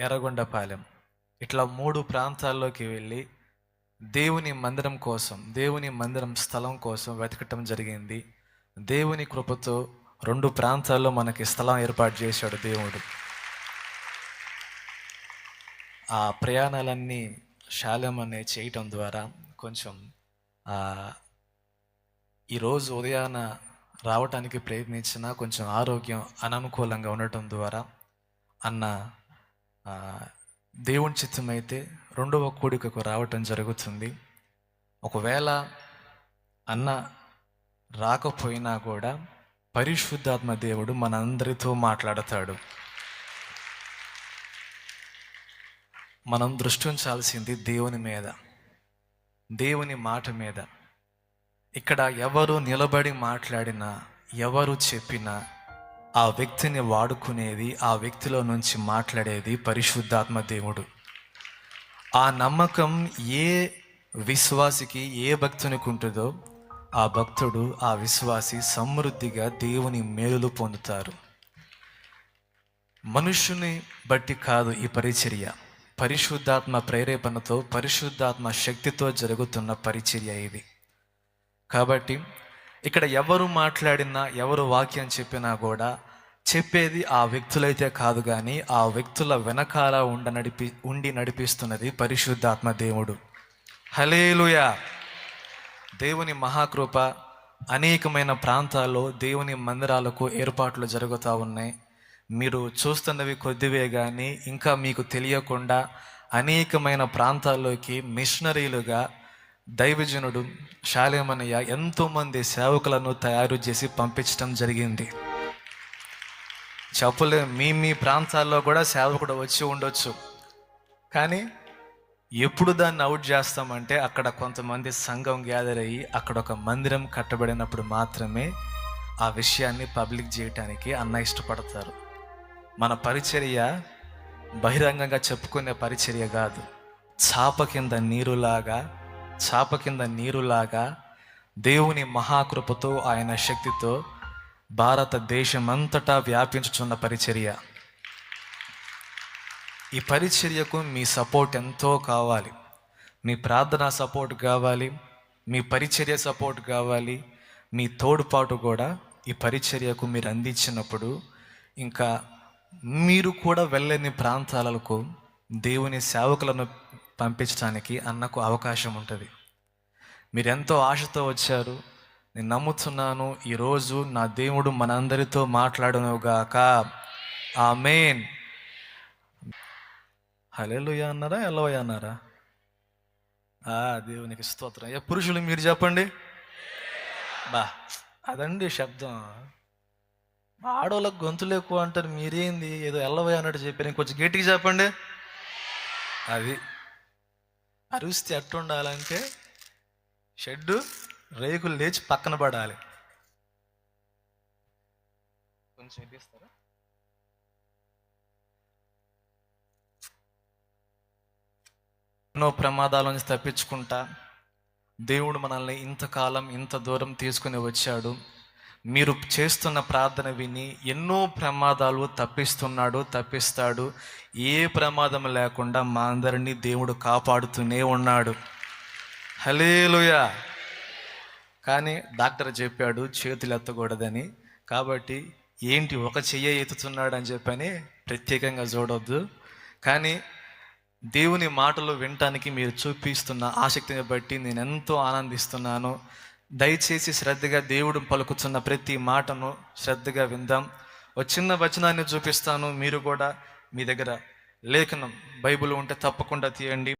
ఎర్రగొండపాలెం. ఇట్లా మూడు ప్రాంతాల్లోకి వెళ్ళి దేవుని మందిరం కోసం దేవుని మందిరం స్థలం కోసం వెతకటం జరిగింది. దేవుని కృపతో రెండు ప్రాంతాల్లో మనకి స్థలం ఏర్పాటు చేశాడు దేవుడు. ఆ ప్రయాణాలన్నీ శాలం అనే చేయటం ద్వారా కొంచెం ఈరోజు ఉదయాన రావటానికి ప్రయత్నించిన కొంచెం ఆరోగ్యం అననుకూలంగా ఉండటం ద్వారా అన్న దేవుని దేవుని చిత్తమైతే రెండవ కోడికకు రావటం జరుగుతుంది. ఒకవేళ అన్న రాకపోయినా కూడా పరిశుద్ధాత్మ దేవుడు మనందరితో మాట్లాడతాడు. మనం దృష్టి ఉంచాల్సింది దేవుని మీద దేవుని మాట మీద. ఇక్కడ ఎవరు నిలబడి మాట్లాడినా ఎవరు చెప్పినా ఆ వ్యక్తిని వాడుకునేది ఆ వ్యక్తిలో నుంచి మాట్లాడేది పరిశుద్ధాత్మ దేవుడు. ఆ నమ్మకం ఏ విశ్వాసికి ఏ భక్తునికి ఉంటుందో ఆ భక్తుడు ఆ విశ్వాసి సమృద్ధిగా దేవుని మేలులు పొందుతారు. మనుషుని బట్టి కాదు ఈ పరిచర్య. పరిశుద్ధాత్మ ప్రేరేపణతో పరిశుద్ధాత్మ శక్తితో జరుగుతున్న పరిచర్య ఇది. కాబట్టి ఇక్కడ ఎవరు మాట్లాడినా ఎవరు వాక్యం చెప్పినా కూడా చెప్పేది ఆ వ్యక్తులైతే కాదు కానీ ఆ వ్యక్తుల వెనకాల ఉండ నడిపి ఉండి నడిపిస్తున్నది పరిశుద్ధాత్మ దేవుడు. హలేలుయా దేవుని మహాకృప అనేకమైన ప్రాంతాల్లో దేవుని మందిరాలకు ఏర్పాట్లు జరుగుతూ ఉన్నాయి. మీరు చూస్తున్నవి కొద్దివే కానీ ఇంకా మీకు తెలియకుండా అనేకమైన ప్రాంతాల్లోకి మిషనరీలుగా దైవజనుడు శాలేమనయ్య ఎంతోమంది సేవకులను తయారు చేసి పంపించడం జరిగింది. చెప్పలే మీ మీ ప్రాంతాల్లో కూడా సేవకుడు వచ్చి ఉండొచ్చు. కానీ ఎప్పుడు దాన్ని అవుట్ చేస్తామంటే అక్కడ కొంతమంది సంఘం గ్యాదర్ అయ్యి అక్కడ ఒక మందిరం కట్టబడినప్పుడు మాత్రమే ఆ విషయాన్ని పబ్లిక్ చేయటానికి అన్న ఇష్టపడతారు. మన పరిచర్య బహిరంగంగా చెప్పుకునే పరిచర్య కాదు. చాప కింద నీరులాగా చాప కింద నీరులాగా దేవుని మహాకృపతో ఆయన శక్తితో భారతదేశమంతటా వ్యాపించుచున్న పరిచర్య. ఈ పరిచర్యకు మీ సపోర్ట్ ఎంతో కావాలి. మీ ప్రార్థన సపోర్ట్ కావాలి. మీ పరిచర్య సపోర్ట్ కావాలి. మీ తోడ్పాటు కూడా ఈ పరిచర్యకు మీరు అందించినప్పుడు ఇంకా మీరు కూడా వెళ్ళని ప్రాంతాలకు దేవుని సేవకులను పంపించడానికి అన్నకు అవకాశం ఉంటుంది. మీరు ఎంతో ఆశతో వచ్చారు. నేను నమ్ముతున్నాను ఈరోజు నా దేవుడు మనందరితో మాట్లాడనుగాక. ఆ మెయిన్ హలేలుయ అన్నారా ఎలవయ అన్నారా? ఆ దేవునికి స్తోత్రం. ఏ పురుషులు మీరు చెప్పండి. బా అదండి శబ్దం. ఆడవాళ్ళకి గొంతులు ఎక్కువ అంటారు మీరేంది? ఏదో ఎల్లవయ్య అన్నట్టు చెప్పారు. కొంచెం గట్టిగా చెప్పండి. అది అరుస్తే ఎట్టుండాలంటే షెడ్డు రేకులు లేచి పక్కన పడాలి. కొంచెం ఇస్తారా ఎన్నో ప్రమాదాల నుంచి తప్పించుకుంటా దేవుడు మనల్ని ఇంతకాలం ఇంత దూరం తీసుకుని వచ్చాడు. మీరు చేస్తున్న ప్రార్థన విని ఎన్నో ప్రమాదాలు తప్పిస్తున్నాడు తప్పిస్తాడు. ఏ ప్రమాదం లేకుండా మా అందరినీ దేవుడు కాపాడుతూనే ఉన్నాడు. హలేలుయా కానీ డాక్టర్ చెప్పాడు చేతులు ఎత్తకూడదని. కాబట్టి ఏంటి ఒక చెయ్య ఎత్తుతున్నాడు అని చెప్పని ప్రత్యేకంగా చూడొద్దు. కానీ దేవుని మాటలు వినటానికి మీరు చూపిస్తున్న ఆసక్తిని బట్టి నేను ఎంతో ఆనందిస్తున్నాను. దయచేసి శ్రద్ధగా దేవుడు పలుకుతున్న ప్రతి మాటను శ్రద్ధగా విందాం. ఒక చిన్న వచనాన్ని చూపిస్తాను. మీరు కూడా మీ దగ్గర లేఖనం బైబిల్ ఉంటే తప్పకుండా తీయండి.